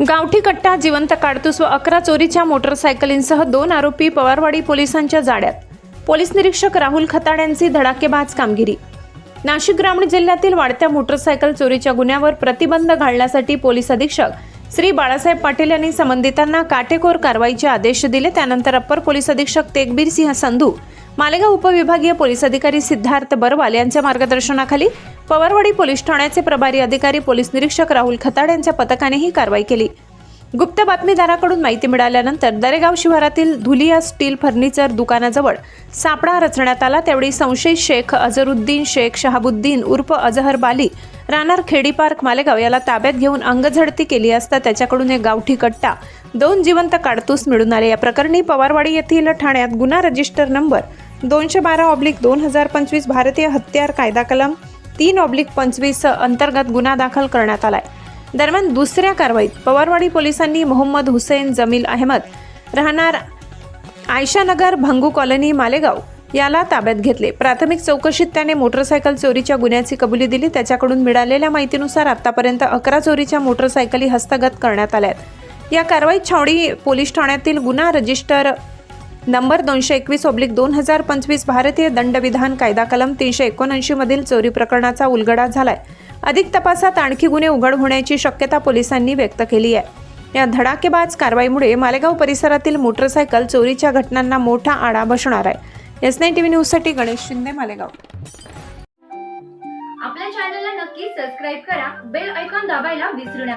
गावठी कट्टा जिवंत काडतूस व अकरा चोरीच्या मोटरसायकलींसह दोन आरोपी पवारवाडी पोलिसांच्या जाड्यात. पोलीस निरीक्षक राहुल खताड यांची धडाकेबाज कामगिरी. नाशिक ग्रामीण जिल्ह्यातील वाढत्या मोटरसायकल चोरीच्या गुन्ह्यावर प्रतिबंध घालण्यासाठी पोलीस अधीक्षक श्री बाळासाहेब पाटील यांनी संबंधितांना काटेकोर कारवाईचे आदेश दिले. त्यानंतर अप्पर पोलीस अधीक्षक तेगबीर सिंह संधू मालेगाव उपविभागीय पोलीस अधिकारी सिद्धार्थ बरवाल यांच्या मार्गदर्शनाखाली पवारवाडी पोलीस ठाण्याचे प्रभारी अधिकारी पोलीस निरीक्षक राहुल खताड यांच्या पथकाने ही कारवाई केली. गुप्त बातमीदाराकडून माहिती मिळाल्यानंतर दरेगाव शिवारातील धुलिया स्टील फर्निचर दुकानाजवळ सापळा रचण्यात आला. त्यावेळी संशयित शेख अझरुद्दीन शेख शहाबुद्दीन उर्फ अजहर बाली राहणार खेडी पार्क मालेगाव याला ताब्यात घेऊन अंगझडती केली असता त्याच्याकडून एक गावठी कट्टा दोन जिवंत काडतूस मिळून आले. या प्रकरणी पवारवाडी येथील ठाण्यात गुन्हा रजिस्टर नंबर दोनशे बारा ऑब्लिक दोन हजार पंचवीस भारतीय हत्यार कायदा कलम तीन ऑब्लिक पंचवीस अंतर्गत गुन्हा दाखल करण्यात आलाय. दरम्यान दुसऱ्या कारवाईत पवारवाडी पोलिसांनी मोहम्मद हुसेन जमील अहमद राहणार आयशानगर भंगू कॉलनी मालेगाव याला ताब्यात घेतले. प्राथमिक चौकशीत त्याने मोटरसायकल चोरीच्या गुन्ह्याची कबुली दिली. त्याच्याकडून मिळालेल्या माहितीनुसार आतापर्यंत अकरा चोरीच्या मोटरसायकली हस्तगत करण्यात आल्या या कारवाईत छावणी पोलीस ठाण्यातील गुन्हा रजिस्टर नंबर दोनशे एकवीस ऑब्लिक दोन हजार पंचवीस भारतीय दंडविधान कायदा कलम तीनशे एकोणऐंशी मधील चोरी प्रकरणाचा उलगडा झालाय. अधिक तपासात आणखी गुन्हे उघड होण्याची शक्यता पोलिसांनी व्यक्त केली आहे. या धडाकेबाज कारवाईमुळे मालेगाव परिसरातील मोटरसायकल चोरीच्या घटनांना मोठा आळा बसणार आहे. एस नाईन टीव्ही न्यूजसाठी गणेश शिंदे मालेगाव. आपल्या चॅनलला नक्की सबस्क्राईब करा. बेल ऐकॉन दाबायला विसरू नका.